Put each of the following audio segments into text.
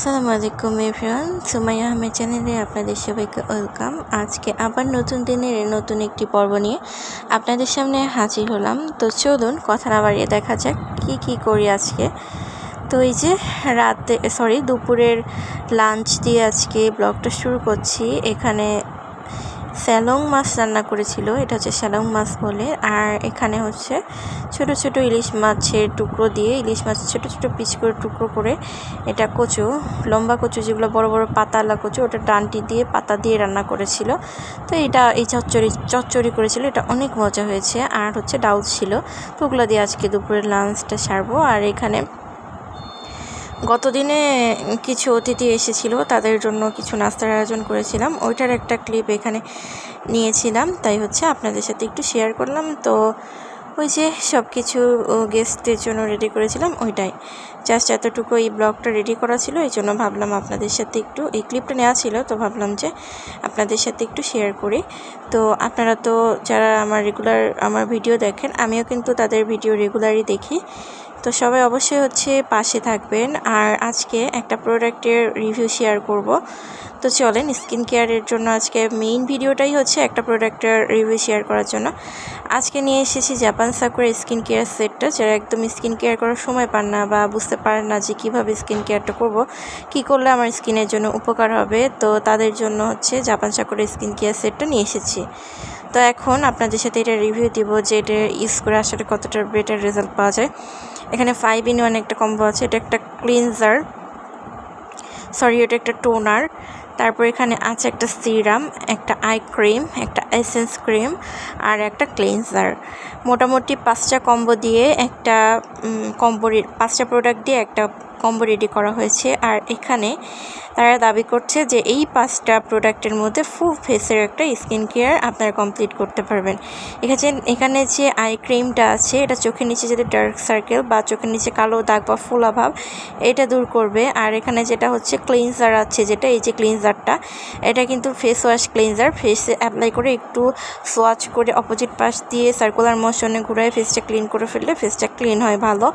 আসসালামু আলাইকুম এভরিওয়ান সুমাইয়া আহমেদ চ্যানেলে আপনাদের সবাইকে ওয়েলকাম আজকে আবার নতুন দিনের নতুন একটি পর্ব নিয়ে আপনাদের সামনে হাজির হলাম। তো চলুন, কথা না বাড়িয়ে দেখা যাক কি কি করি আজকে। তো এই যে রাতে সরি দুপুরের লাঞ্চ দিয়ে আজকে ব্লগটা শুরু করছি। এখানে স্যালং মাছ রান্না করেছিল, এটা হচ্ছে স্যালং মাছ বলে। আর এখানে হচ্ছে ছোট ছোট ইলিশ মাছের টুকরো দিয়ে, ইলিশ মাছ ছোট ছোট পিস করে টুকরো করে এটা কচু, লম্বা কচু, যেগুলো বড় বড় পাতালা কচু, ওটা ডানটি দিয়ে পাতা দিয়ে রান্না করেছিল। তো এটা এই চচ্চড়ি চচ্চড়ি করেছিল, এটা অনেক মজা হয়েছে। আর হচ্ছে ডাউল ছিল, তো ওগুলো দিয়ে আজকে দুপুরের লাঞ্চটা সারবো। আর এখানে গত দিনে কিছু অতিথি এসেছিল, তাদের জন্য কিছু নাস্তার আয়োজন করেছিলাম। ওইটার একটা ক্লিপ এখানে নিয়েছিলাম, তাই হচ্ছে আপনাদের সাথে একটু শেয়ার করলাম। তো ওই যে সব কিছু গেস্টদের জন্য রেডি করেছিলাম ওইটাই। জাস্ট এতটুকু এই ব্লগটা রেডি করা ছিল, এই জন্য ভাবলাম আপনাদের সাথে একটু, এই ক্লিপটা নেওয়া ছিল, তো ভাবলাম যে আপনাদের সাথে একটু শেয়ার করি। তো আপনারা তো যারা আমার রেগুলার আমার ভিডিও দেখেন, আমিও কিন্তু তাদের ভিডিও রেগুলারই দেখি। তো সবাই অবশ্যই হচ্ছে পাশে থাকবেন। আর আজকে একটা প্রোডাক্টের রিভিউ শেয়ার করব। তো চলেন, স্কিন কেয়ারের জন্য আজকে মেইন ভিডিওটাই হচ্ছে একটা প্রোডাক্টের রিভিউ শেয়ার করার জন্য। আজকে নিয়ে এসেছি জাপান সাকুরের স্কিন কেয়ার সেটটা। যারা একদম স্কিন কেয়ার করার সময় পান না বা বুঝতে পারেন না যে কীভাবে স্কিন কেয়ারটা করব, কি করলে আমার স্কিনের জন্য উপকার হবে, তো তাদের জন্য হচ্ছে জাপান সাকুরের স্কিন কেয়ার সেটটা নিয়ে এসেছি। তো এখন আপনাদের সাথে এটা রিভিউ দিব যে এটা ইউজ করে আসলে কতটা বেটার রেজাল্ট পাওয়া যায়। এখানে ফাইভ ইন ওয়ান একটা কম্বো আছে এটা একটা ক্লিনজার সরি এটা একটা টোনার তারপর এখানে আছে একটা সিরাম, একটা আই ক্রিম একটা এসেন্স ক্রিম আর একটা ক্লিনজার মোটামুটি পাঁচটা কম্বো দিয়ে একটা কম্বো পাঁচটা প্রোডাক্ট দিয়ে একটা কম্বো রেডি করা হয়েছে। আর এখানে তারা দাবি করছে যে এই পাঁচটা প্রোডাক্টের মধ্যে ফুল ফেসের একটা স্কিন কেয়ার আপনারা কমপ্লিট করতে পারবেন। এখানে এখানে যে আই ক্রিমটা আছে, এটা চোখের নিচে যদি ডার্ক সার্কেল বা চোখের নিচে কালো দাগ বা ফুলাভাব, এটা দূর করবে। আর এখানে যেটা হচ্ছে ক্লিনজার আছে, যেটা এই যে ক্লিনজারটা এটা কিন্তু ফেস ওয়াশ ক্লিনজার ফেসে অ্যাপ্লাই করে একটু সোয়াচ করে অপোজিট পাশ দিয়ে সার্কুলার মোশনে ঘুরায় ফেসটা ক্লিন করে ফেললে ফেসটা ক্লিন হয় ভালো।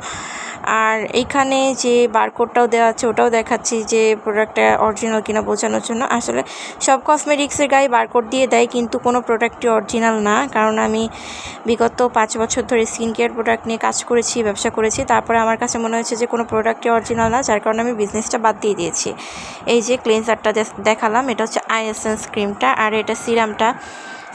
আর এইখানে যে বারকোডটাও দেওয়া আছে, ওটাও দেখাচ্ছি যে প্রোডাক্টটা অরিজিনাল কিনা বোঝানোর জন্য। আসলে সব কসমেটিক্সের গায়ে বারকোড দিয়ে দেয়, কিন্তু কোনো প্রোডাক্টই অরিজিনাল না। কারণ আমি বিগত পাঁচ বছর ধরে স্কিন কেয়ার প্রোডাক্ট নিয়ে কাজ করেছি, ব্যবসা করেছি। তারপরে আমার কাছে মনে হয়েছে যে কোনো প্রোডাক্টই অরিজিনাল না, যার কারণে আমি বিজনেসটা বাদ দিয়ে দিয়েছি। এই যে ক্লিনজারটা দেখালাম, এটা হচ্ছে আইএসএনস ক্রিমটা আর এটা সিরামটা।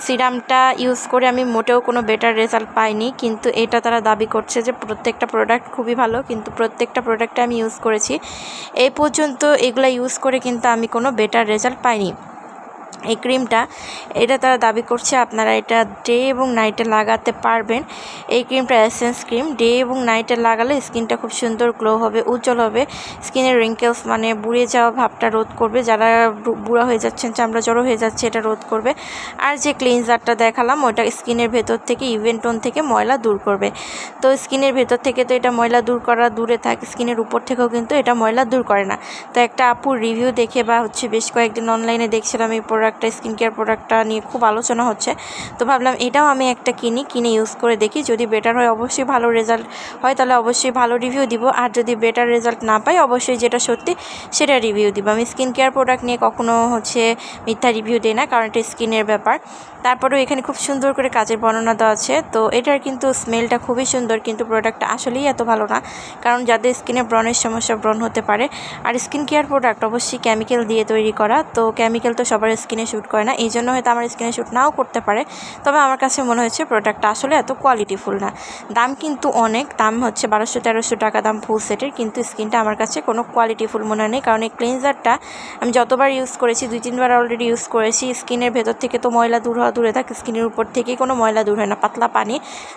সিরামটা ইউজ করে আমি মোটেও কোনো বেটার রেজাল্ট পাইনি, কিন্তু এটা তারা দাবি করছে যে প্রত্যেকটা প্রোডাক্ট খুবই ভালো, কিন্তু প্রত্যেকটা প্রোডাক্টটা আমি ইউজ করেছি। এই পর্যন্ত এগুলো ইউজ করে কিন্তু আমি কোনো বেটার রেজাল্ট পাইনি। এই ক্রিমটা, এটা তারা দাবি করছে আপনারা এটা ডে এবং নাইটে লাগাতে পারবেন। এই ক্রিমটা এসেন্স ক্রিম, ডে এবং নাইটে লাগালে স্কিনটা খুব সুন্দর গ্লো হবে, উজ্জ্বল হবে, স্কিনের রিঙ্কেলস মানে বুড়ে যাওয়া ভাবটা রোধ করবে, যারা বুড়া হয়ে যাচ্ছেন, চামড়া জড়ো হয়ে যাচ্ছে, এটা রোধ করবে। আর যে ক্লিনজারটা দেখালাম, ওটা স্কিনের ভেতর থেকে ইভেন্টন থেকে ময়লা দূর করবে। তো স্কিনের ভেতর থেকে তো এটা ময়লা দূর করা দূরে থাকে, স্কিনের উপর থেকেও কিন্তু এটা ময়লা দূর করে না। তো একটা আপুর রিভিউ দেখে বা হচ্ছে বেশ কয়েকদিন অনলাইনে দেখছিলাম এই প্রোডাক্টটা স্কিন কেয়ার প্রোডাক্টটা নিয়ে খুব আলোচনা হচ্ছে। তো ভাবলাম এটাও আমি একটা কিনি, কিনে ইউজ করে দেখি। যদি বেটার হয়, অবশ্যই ভালো রেজাল্ট হয়, তাহলে অবশ্যই ভালো রিভিউ দিব। আর যদি বেটার রেজাল্ট না পাই, অবশ্যই যেটা সত্যি, সেটা রিভিউ দিব। আমি স্কিন কেয়ার প্রোডাক্ট নিয়ে কখনো হচ্ছে মিথ্যা রিভিউ দিই না, কারণ এটা স্কিনের ব্যাপার। তারপরেও এখানে খুব সুন্দর করে কাজের বর্ণনা দেওয়া আছে। তো এটার কিন্তু স্মেলটা খুবই সুন্দর, কিন্তু প্রোডাক্টটা আসলেই এত ভালো না। কারণ যাদের স্কিনে ব্রণের সমস্যা, ব্রণ হতে পারে। আর স্কিন কেয়ার প্রোডাক্ট অবশ্যই কেমিক্যাল দিয়ে তৈরি করা। তো কেমিক্যাল তো সবার স্কিনে শ্যুট করে না এই জন্য হয়তো আমার স্কিনে শ্যুট নাও করতে পারে। তবে আমার কাছে মনে হয়েছে প্রোডাক্টটা আসলে এত কোয়ালিটিফুল না। দাম কিন্তু অনেক, দাম হচ্ছে বারোশো তেরোশো টাকা দাম ফুল সেটের, কিন্তু স্কিনটা আমার কাছে কোনো কোয়ালিটিফুল মনে নেই কারণ এই ক্লিনজারটা আমি যতবার ইউজ করেছি, দুই তিনবার অলরেডি ইউজ করেছি, স্কিনের ভেতর থেকে তো ময়লা দূর হওয়া দূরে থাকে, স্কিনের উপর থেকেই কোনো ময়লা দূর হয় না, পাতলা পানি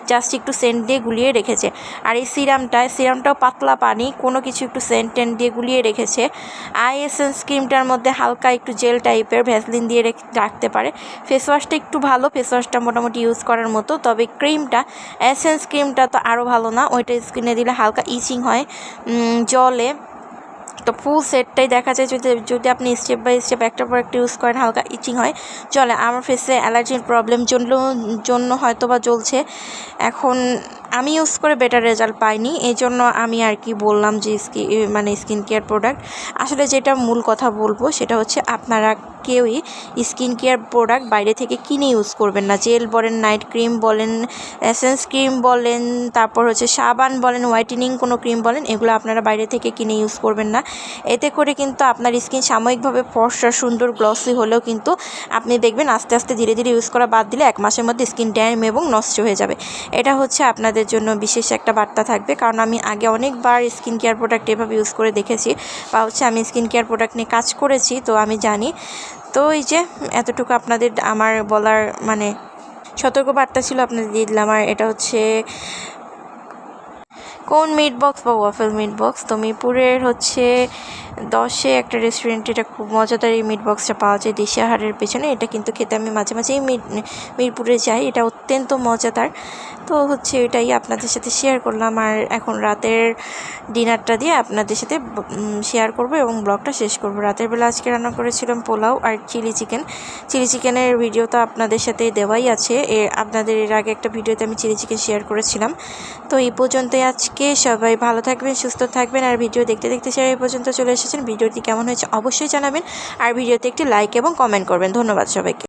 জাস্ট একটু সেন্ট দিয়ে গুলিয়ে রেখেছে। আর এই সিরামটা সিরামটাও পাতলা পানি, কোনো কিছু একটু সেন্ট টেন্ট দিয়ে গুলিয়ে রেখেছে। আই এসেন্স ক্রিমটার মধ্যে হালকা একটু জেল টাইপের ভ্যাসলিন দিয়ে রাখতে পারে। ফেস ওয়াশটা একটু ভালো ফেস ওয়াশটা মোটামুটি ইউজ করার মতো। তবে ক্রিমটা অ্যাসেন্স ক্রিমটা তো আরও ভালো না। ওইটা স্কিনে দিলে হালকা ইচিং হয়। জলে তো ফুল সেটটাই দেখা যায় যদি যদি আপনি স্টেপ বাই স্টেপ একটার পর একটা ইউজ করেন, হালকা ইচিং হয়, চলে। আমার ফেসে অ্যালার্জির প্রবলেম জন্য জন্য হয়তো বা জ্বলছে। এখন আমি ইউজ করে বেটার রেজাল্ট পাইনি এই জন্য আমি আর কি বললাম যে স্কি মানে স্কিন কেয়ার প্রোডাক্ট আসলে যেটা মূল কথা বলব, সেটা হচ্ছে আপনারা কেউই স্কিন কেয়ার প্রোডাক্ট বাইরে থেকে কিনে ইউজ করবেন না। জেল বলেন নাইট ক্রিম বলেন এসেন্স ক্রিম বলেন, তারপর হচ্ছে সাবান বলেন হোয়াইটেনিং কোনো ক্রিম বলেন, এগুলো আপনারা বাইরে থেকে কিনে ইউজ করবেন না। এতে করে কিন্তু আপনার স্কিন সাময়িকভাবে ফর্সা, সুন্দর গ্লসি হলেও কিন্তু আপনি দেখবেন আস্তে আস্তে ধীরে ধীরে ইউজ করা বাদ দিলে এক মাসের মধ্যে স্কিন ড্যাম এবং নষ্ট হয়ে যাবে। এটা হচ্ছে আপনাদের জন্য বিশেষ একটা বার্তা থাকবে। কারণ আমি আগে অনেকবার স্কিন কেয়ার প্রোডাক্ট এভাবে ইউজ করে দেখেছি বা হচ্ছে আমি স্কিন কেয়ার প্রোডাক্ট নিয়ে কাজ করেছি, তো আমি জানি। তো এই যে এতটুকু আপনাদের আমার বলার মানে সতর্ক বার্তা ছিল আপনাদের দিয়ে দিলাম। আর এটা হচ্ছে কোন মিট বক্স বা ওয়াফেল মিট বক্স তো মিরপুরের হচ্ছে দশে একটা রেস্টুরেন্ট এটা খুব মজাদার এই মিট বক্সটা পাওয়া যায় দিশাহারের পেছনে। এটা কিন্তু খেতে আমি মাঝে মাঝেই মির, মিরপুরে যাই। এটা অত্যন্ত মজাদার। তো হচ্ছে এটাই আপনাদের সাথে শেয়ার করলাম। আর এখন রাতের ডিনারটা দিয়ে আপনাদের সাথে শেয়ার করব এবং ব্লগটা শেষ করব। রাতের বেলা আজকে রান্না করেছিলাম পোলাও আর চিলি চিকেন চিলি চিকেনের ভিডিও তো আপনাদের সাথে দেওয়াই আছে। এ, আপনাদের এর আগে একটা ভিডিওতে আমি চিলি চিকেন শেয়ার করেছিলাম। তো এই পর্যন্তই আজকে। সবাই ভালো থাকবেন, সুস্থ থাকবেন। আর ভিডিও দেখতে দেখতে সেরা এই পর্যন্ত চলে এসেছেন। ভিডিওটি কেমন হয়েছে অবশ্যই জানাবেন। আর ভিডিওতে একটি লাইক এবং কমেন্ট করবেন। ধন্যবাদ সবাইকে।